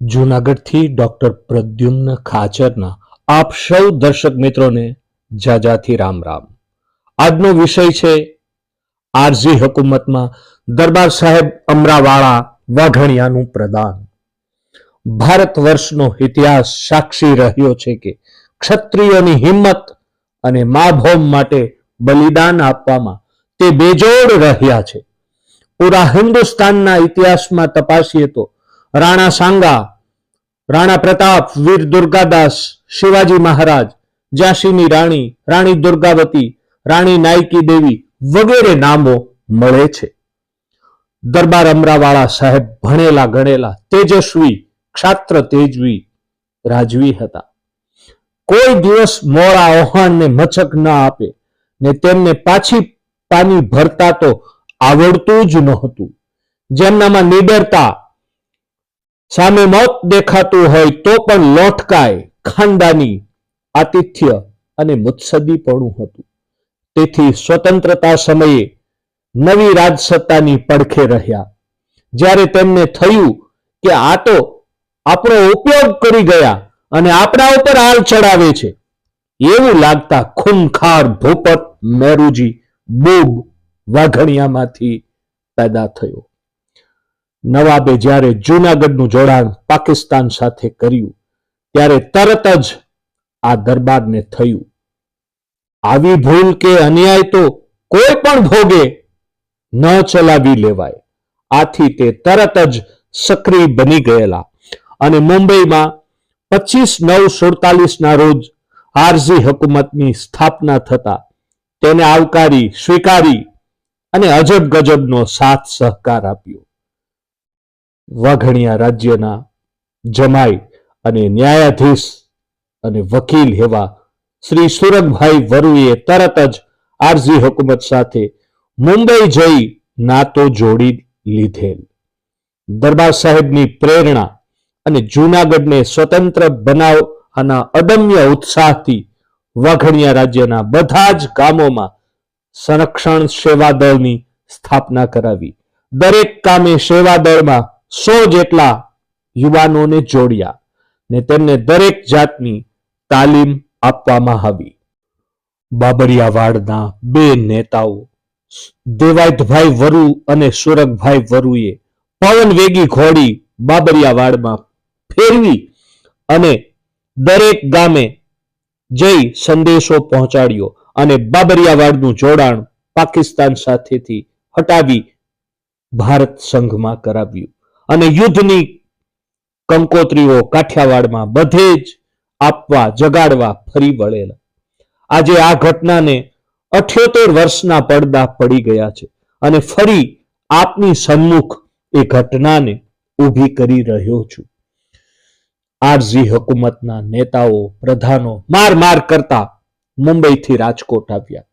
જૂનાગઢથી doctor Pradyumna ખાચરના આપ સૌ દર્શક મિત્રોને જાજાથી રામ રામ. આજનો વિષય છે આરઝી હકુમતમાં દરબાર સાહેબ અમરાવાળા વાઘણિયાનું પ્રદાન. ભારત વર્ષનો ઇતિહાસ સાક્ષી રહ્યો છે કે ક્ષત્રિયોની હિંમત અને મા ભૌમ માટે બલિદાન આપવામાં તે બેજોડ રહ્યા છે. પૂરા હિન્દુસ્તાનના ઇતિહાસમાં તપાસીએ તો રાણા સાંગા, રાણા પ્રતાપ, વીર દુર્ગાદાસ, શિવાજી મહારાજ, ઝાંસીની રાણી રાણી દુર્ગાવતી, રાણી નાયકી દેવી વગેરે નામો મળે છે. દરબાર અમરાવાળા સાહેબ ભણેલા ગણેલા, તેજસ્વી, ક્ષાત્ર તેજવી રાજવી હતા. કોઈ દિવસ મોળા ઓહાણને મચક ન આપે ને તેમને પાછી પાની ભરતા તો આવડતું જ નહોતું. જેમનામાં નિડરતા સામે મોત દેખાતું હોય તો પણ લોટકાય, ખાનદાની આતિથ્ય અને મુત્સદીપણું હતું. તેથી સ્વતંત્રતા સમયે નવી રાજસત્તાની પડખે રહ્યા. જ્યારે તેમને થયું કે આ તો આપણો ઉપયોગ કરી ગયા અને આપણા ઉપર હાલ ચડાવે છે, એવું લાગતા ખૂનખાર ભૂપત મેરુજી બૂબ વાઘણિયામાંથી પેદા થયો. નવાબે જ્યારે જૂનાગઢનું જોડાણ પાકિસ્તાન સાથે કર્યું, ત્યારે તરત જ આ દરબારને થયું. આવી ભૂલ કે અન્યાય તો કોઈ પણ ભોગે ન ચલાવી લેવાય. આથી તે તરત જ સક્રિય બની ગયેલા અને મુંબઈમાં પચીસ નવ સુડતાલીસના રોજ આરઝી હકુમતની સ્થાપના થતા તેને આવકારી, સ્વીકારી અને અજબ ગજબનો સાથ સહકાર આપ્યો. વાઘણિયા રાજ્યના જમાઈ અને ન્યાયાધીશ અને વકીલ એવા શ્રી સુરગભાઈ વરુએ તરત જ આરઝી હુકુમત સાથે મુંબઈ જઈ નાતો જોડી લીધેલ. દરબાર સાહેબની પ્રેરણા અને જૂનાગઢને સ્વતંત્ર બનાવવાના અદમ્ય ઉત્સાહથી વાઘણિયા રાજ્યના બધા જ ગામોમાં સંરક્ષણ સેવા દળની સ્થાપના કરાવી. દરેક કામે સેવા દળમાં સો જેટલા યુવાનોને જોડ્યા ને તેમને દરેક જાતની તાલીમ આપવામાં આવી. બાબરિયાવાડના બે નેતાઓ, દેવાયતભાઈ વરુ અને સુરગભાઈ વરુએ પવન વેગી ઘોડી બાબરિયાવાડમાં ફેરવી અને દરેક ગામે જઈ સંદેશો પહોંચાડ્યો અને બાબરિયાવાડનું જોડાણ પાકિસ્તાન સાથેથી હટાવી ભારત સંઘમાં કરાવ્યું. અને યુદ્ધની કંકોત્રીઓ કાઠિયાવાડમાં બધે જ આપવા, જગાડવા ફરી વળેલા. આજે આ ઘટનાને અઠ્યોતેર વર્ષના પડદા પડી ગયા છે અને ફરી આપની સન્મુખ એ ઘટનાને ઊભી કરી રહ્યો છું. આરઝી હકુમતના નેતાઓ, પ્રધાનો માર માર કરતા મુંબઈથી રાજકોટ આવ્યા.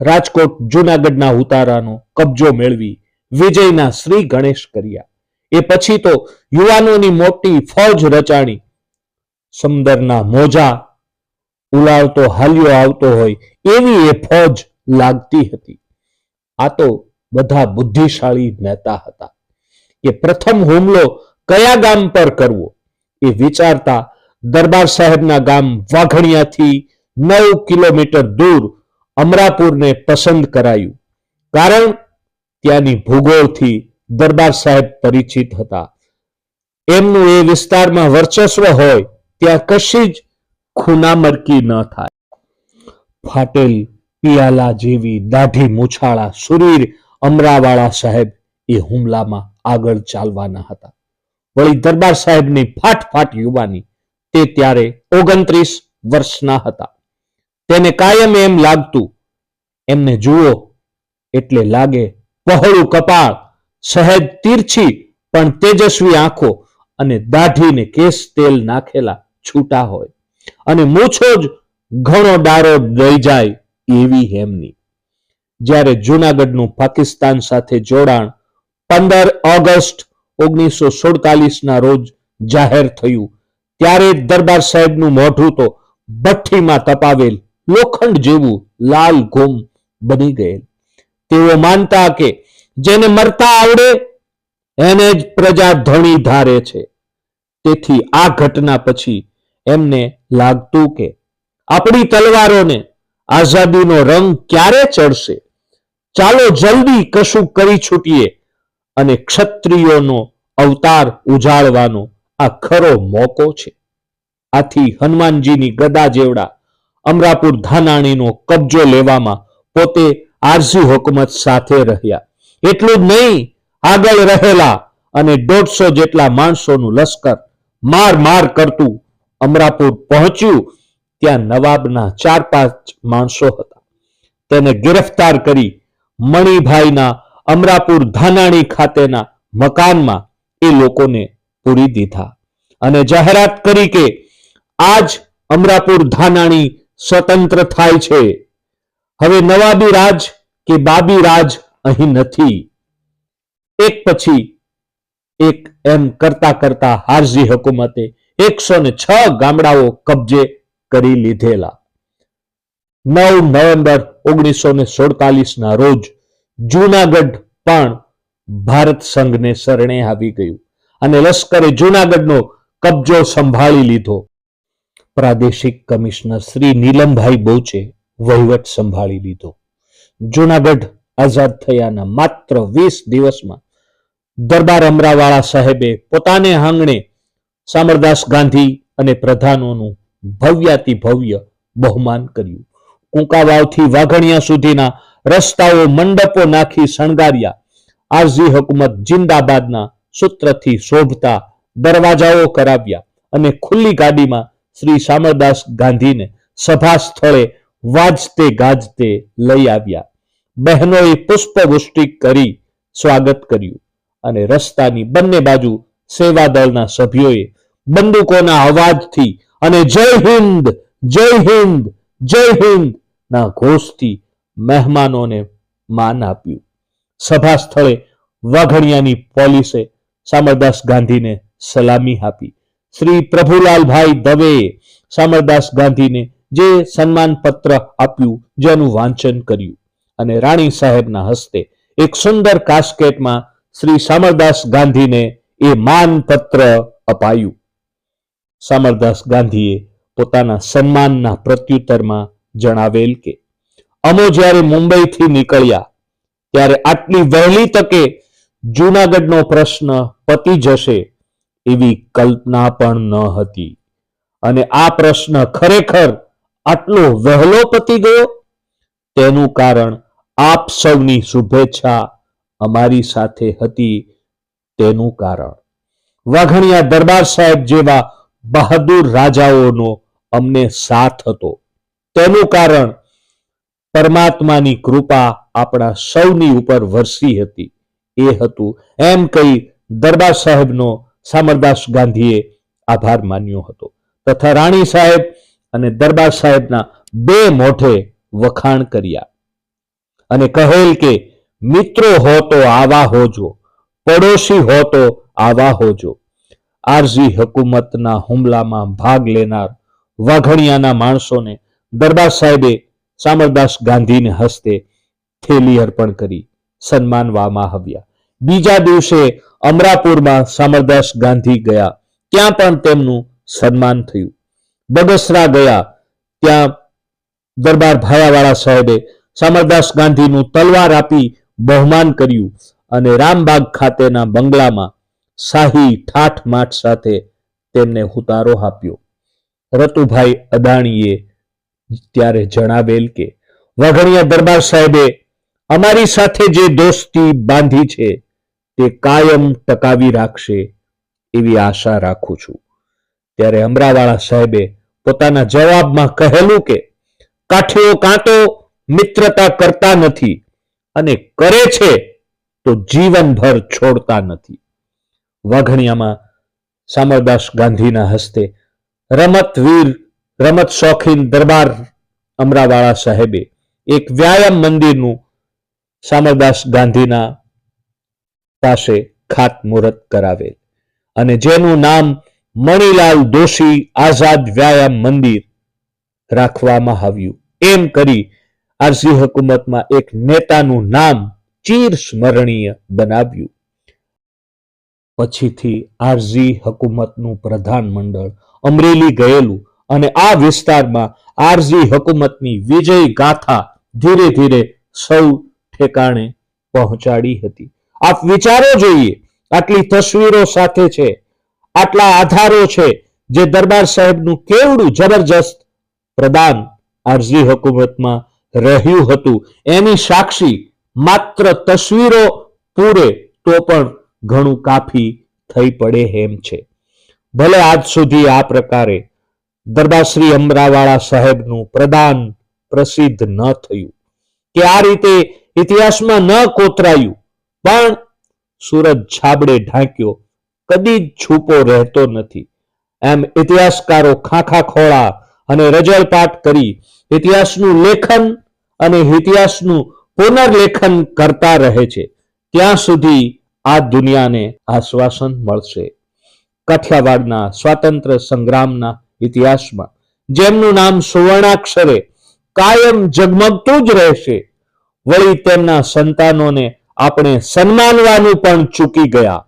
રાજકોટ જૂનાગઢના ઉતારાનો કબજો મેળવી વિજયના શ્રી ગણેશ કર્યા. એ પછી તો યુવાનોની મોટી ફોજ રચાણી. સમંદરના મોજા ઉલાવતો હાલ્યો આવતો હોય એવી એ ફોજ લાગતી હતી. આ તો બધા બુદ્ધિશાળી નેતા હતા. કે પ્રથમ હુમલો કયા ગામ પર કરવો એ વિચારતા દરબાર સાહેબના ગામ વાઘણિયાથી નવ કિલોમીટર દૂર અમરાપુરને પસંદ કરાયું. કારણ ત્યાંની ભૂગોળથી દરબાર સાહેબ પરિચિત હતા. એમનું એ વિસ્તારમાં વર્ચસ્વ હોય ત્યાં કશી જ ખૂનામરકી ન થાય. ફાટેલ પિયાલા જેવી દાઢી મૂછાળા સુરીર અમરાવાળા સાહેબ એ હુમલામાં આગળ ચાલવાના હતા. વળી દરબાર સાહેબની ફાટ ફાટ યુવાની તે ત્યારે ઓગણત્રીસ વર્ષના હતા. તેને કાયમ એમ લાગતું, એમને જુઓ, એટલે લાગે પહોળું કપાળ સહેજ તીરછી, પણ તેજસ્વી આંખો અને દાઢીને કેસ તેલ નાખેલા છૂટા હોય. અને મૂછો જ ઘણો ડારો દઈ જાય એવી હેમની. જ્યારે જૂનાગઢનું પાકિસ્તાન સાથે જોડાણ પંદર ઓગસ્ટ ઓગણીસો સુડતાલીસના રોજ જાહેર થયું, ત્યારે દરબાર સાહેબનું મોઢું તો ભઠ્ઠીમાં તપાવેલ લોખંડ જેવું લાલ ગુમ બની ગયેલ. તેઓ માનતા કે જેને મરતા આવડે, એને જ પ્રજા ધણી ધારે છે. તેથી આ ઘટના પછી એમને લાગતું કે આપણી તલવારોને આઝાદીનો રંગ ક્યારે ચડશે? ચાલો જલ્દી કશું કરી છૂટીએ અને ક્ષત્રિયોનો અવતાર ઉજાળવાનો આ ખરો મોકો છે. આથી હનુમાનજીની ગદા જેવડા અમરાપુર ધાનાણીનો કબજો લેવામાં પોતે આરઝી હુકુમત સાથે રહ્યા. એટલું જ નહીં, આગળ રહેલા અને દોઢસો જેટલા માણસોનું લશ્કર માર માર કરતું અમરાપુર પહોંચ્યું, ત્યાં નવાબના ચાર પાંચ માણસો હતા. તેને ગિરફ્તાર કરી મણિભાઈના અમરાપુર ધાનાણી ખાતેના મકાનમાં એ લોકોને પૂરી દીધા અને જાહેરાત કરી કે આજ અમરાપુર ધાનાણી સ્વતંત્ર થાય છે. હવે નવાબી રાજ કે બાબી રાજ અહીં નથી. એક પછી એક એમ કરતા કરતા હારજી હકુમતે એકસો ને છ ગામડાઓ કબજે કરી લીધેલા. નવ નવેમ્બર ઓગણીસો ને ના રોજ જૂનાગઢ પણ ભારત સંઘને શરણે આવી ગયું અને લશ્કરે જૂનાગઢનો કબજો સંભાળી લીધો. પ્રાદેશિક કમિશનર શ્રી નીલમભાઈ બોચે વહીવટ સંભાળી લીધો. જૂનાગઢ આઝાદ થયાના માત્ર વીસ દિવસમાં દરબાર અમરાવાળા સાહેબે પોતાને આંગણે સામરદાસ ગાંધી અને પ્રધાનોનું ભવ્યાતિ ભવ્ય બહુમાન કર્યું. કુંકાવાવથી વાઘણિયા સુધીના રસ્તાઓ, મંડપો નાખી શણગાર્યા. આરઝી હુકુમત જિંદાબાદના સૂત્રથી શોભતા દરવાજાઓ કરાવ્યા અને ખુલ્લી ગાડીમાં શ્રી સામરદાસ ગાંધીને સભા સ્થળે વાજતે ગાજતે લઈ આવ્યા. બહેનોએ પુષ્પવૃષ્ટિ કરી સ્વાગત કર્યું અને રસ્તાની બંને બાજુ સેવાદળના સભ્યોએ બંદૂકોના અવાજથી અને જય હિન્દ જય હિન્દ જય હિન્દ ના ઘોષથી મહેમાનોને માન આપ્યું. સભા સ્થળે વાઘણિયાની પોલીસે સામરદાસ ગાંધીને સલામી આપી. શ્રી પ્રભુલાલભાઈ દવેએ સામરદાસ ગાંધીને જે સન્માન પત્ર આપ્યું, જેનું વાંચન કર્યું. અને રાણી સાહેબના હસ્તે એક સુંદર કાસ્કેટમાં શ્રી સામરદાસ ગાંધીને એ માનપત્ર અપાયું. સામરદાસ ગાંધીએ પોતાના સન્માનના પ્રત્યુત્તરમાં જણાવેલ કે, અમો જ્યારે મુંબઈથી નીકળ્યા, ત્યારે આટલી વહેલી તકે જૂનાગઢનો પ્રશ્ન પતી જશે એવી કલ્પના પણ ન હતી. અને આ પ્રશ્ન ખરેખર આટલો વહેલો પતી ગયો? તેનું કારણ આપ સૌની શુભેચ્છા અમારી સાથે હતી તેનું કારણ. વાઘણિયા દરબાર સાહેબ જેવા બહાદુર રાજાઓનો અમને સાથ હતો. તેનું કારણ પરમાત્માની કૃપા આપણા સૌની ઉપર વરસી હતી. એ હતું એમ કહી દરબાર સાહેબનો સામરદાસ ગાંધીએ આભાર માન્યો હતો. તથા રાણી સાહેબ અને દરબાર સાહેબના બે મોઢે વખાણ કર્યા. અને કહેલ કે, મિત્રો હો તો આવા હોજો, પડોશી હો તો આવા હોજો. આરજી હકુમતના હુમલામાં ભાગ લેનાર વાઘણિયાના માણસોને દરબાર સાહેબે સામરદાસ ગાંધીને હસ્તે થેલી અર્પણ કરી સન્માનવામાં આવ્યા બીજા દિવસે અમરાપુરમાં સામરદાસ ગાંધી ગયા, ત્યાં પણ તેમનું સન્માન થયું. બગસરા ગયા, ત્યાં દરબાર ભાયાવાળા સાહેબે સામરદાસ ગાંધીનું તલવાર આપી બહુમાન કર્યું અને રામબાગ ખાતેના બંગલામાં શાહી ઠાઠ માઠ સાથે તેમને હુતારો આપ્યો. રતુભાઈ અદાણીએ ત્યારે જણાવેલ કે, વાઘણિયા દરબાર સાહેબે, અમારી સાથે જે દોસ્તી બાંધી છે તે કાયમ ટકાવી રાખશે એવી આશા રાખું છું. ત્યારે અમરાવાળા સાહેબે પોતાના જવાબમાં કહેલું કે કાઠીઓ કાં તો મિત્રતા કરતા નથી અને કરે છે તો જીવનભર છોડતા નથી. વાઘણિયામાં સામરદાસ ગાંધીના હસ્તે રમતવીર, રમત શોખીન દરબાર અમરાવાળા સાહેબે એક વ્યાયામ મંદિરનું સામરદાસ ગાંધીના પાસે ખાતમુહૂર્ત કરાવેલ અને જેનું નામ મણિલાલ દોશી આઝાદ વ્યાયામ મંદિર રાખવામાં આવ્યું. એમ કરી આરસી હકુમતમાં એક નેતાનું નામ ચીર સ્મરણીય બનાવ્યું. પછીથી આરઝી હકુમતનું પ્રધાનમંડળ અમરેલી ગયેલું અને આ વિસ્તારમાં આરઝી હકુમતની વિજય ગાથા ધીરે ધીરે સૌ ઠેકાણે પહોંચાડી હતી. આપ વિચારો જોઈએ, આટલી તસવીરો સાથે છે, આટલા આધારો છે જે દરબાર સાહેબનું કેવડું જબરજસ્ત પ્રદાન આરઝી હકુમતમાં રહ્યું હતું. એની સાક્ષી માત્ર તસવીરો પૂરે તો પણ ઘણું કાફી થઈ પડે એમ છે. ભલે આજ સુધી આ પ્રકારે દરબારશ્રી અમરાવાળા સાહેબનું પ્રદાન પ્રસિદ્ધ ન થયું. કે આ રીતે ઇતિહાસમાં ન કોતરાયું, પણ સુરત છાબડે ઢાંક્યો, કદી જ છૂપો રહેતો નથી. એમ ઇતિહાસકારો ખાખા ખોળા અને રજળપાટ કરી ઇતિહાસનું લેખન અને ઇતિહાસનું પુનર્લેખન કરતા રહે છે. ત્યાં સુધી આ દુનિયાને આશ્વાસન મળશે. કાઠિયાવાડના સ્વાતંત્ર્ય સંગ્રામના ઇતિહાસમાં, જેમનું નામ સુવર્ણાક્ષરે કાયમ ઝગમગતું જ રહેશે, વળી તેમના સંતાનોને આપણે સન્માનવાનું પણ ચૂકી ગયા.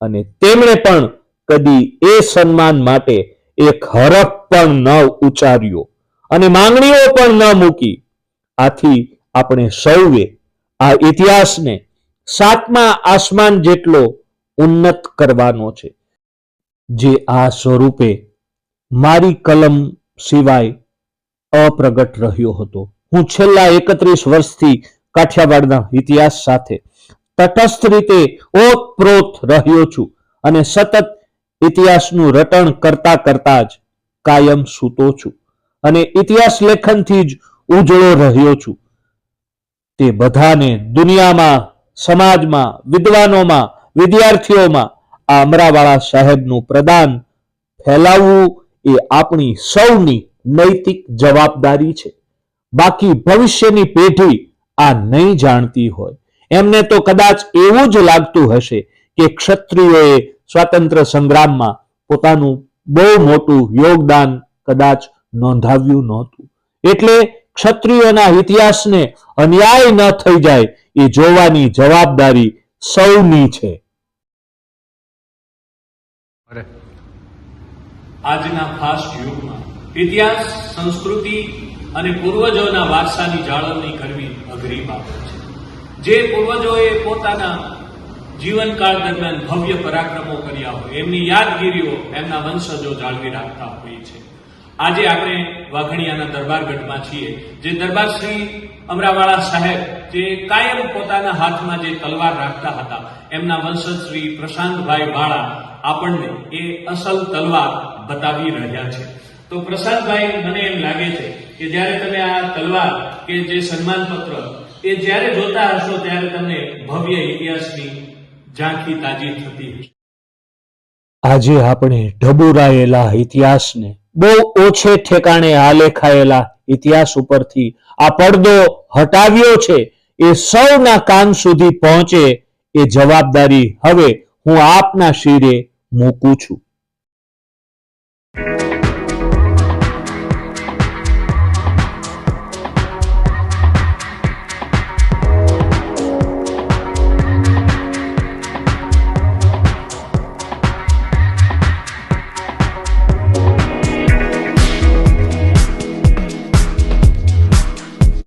અને તેમણે પણ કદી એ સન્માન માટે એક હરફ પણ ન ઉચ્ચાર્યો અને માંગણીઓ પણ ન મૂકી. આથી આપણે સૌએ આ ઇતિહાસને સાતમા આસમાન જેટલો ઉન્નત કરવાનો છે. જે આ સ્વરૂપે મારી કલમ સિવાય અપ્રગટ રહ્યો હતો. હું છેલ્લા એકત્રીસ વર્ષથી કાઠિયાવાડના ઇતિહાસ સાથે તટસ્થ રીતે ઓતપ્રોત રહ્યો છું અને સતત ઇતિહાસનું રટણ કરતા કરતા જ કાયમ સૂતો છું. અને ઇતિહાસ લેખનથી જ ઉજળો રહ્યો છું. તે બધાને દુનિયામાં, સમાજમાં, વિદ્વાનોમાં, વિદ્યાર્થીઓમાં, આ અમરાવાળા સાહેબનું પ્રદાન ફેલાવવું એ આપણી સૌની નૈતિક જવાબદારી છે. બાકી ભવિષ્યની પેઢી આ નહીં જાણતી હોય. એમને તો કદાચ એવું જ લાગતું હશે કે ક્ષત્રિયોએ સ્વાતંત્ર્ય સંગ્રામમાં પોતાનું બહુ મોટું યોગદાન કદાચ નોંધાવ્યું નહોતું. એટલે ક્ષત્રિયોના ઇતિહાસને અન્યાય ન થઈ જાય એ જોવાની જવાબદારી સૌની છે. આજના ફાસ્ટ યુગમાં ઇતિહાસ, સંસ્કૃતિ અને પૂર્વજોના વારસાની જાળવણી કરવી અઘરી બાબત છે. જે પૂર્વજોએ પોતાના જીવનકાળ દરમિયાન ભવ્ય પરાક્રમો કર્યા હોય, એમની યાદગીરીઓ એમના વંશજો જાળવી રાખતા હોય છે. આજે આપણે વાઘણિયાના દરબારગઢમાં છીએ, જે દરબાર શ્રી અમરાવાળા સાહેબ, જે કાયમ પોતાના હાથમાં જે તલવાર રાખતા હતા, એમના વંશજ શ્રી પ્રશાંતભાઈ વાળા આપણને એ અસલ તલવાર બતાવી રહ્યા છે. તો પ્રશાંતભાઈ, મને એમ લાગે છે કે જ્યારે તમે આ તલવાર કે જે સન્માનપત્ર, એ જ્યારે જોતા હશો, ત્યારે તમને ભવ્ય ઇતિહાસની ઝાંખી તાજી થતી હશે. આજે આપણે ઢબુરાયેલા ઇતિહાસને બહુ ઓછે ઠેકાણે આલેખાયેલા ઇતિહાસ ઉપરથી આ પડદો હટાવ્યો છે, એ સૌના કાન સુધી પહોંચે એ જવાબદારી હવે હું આપના શિરે મૂકું છું.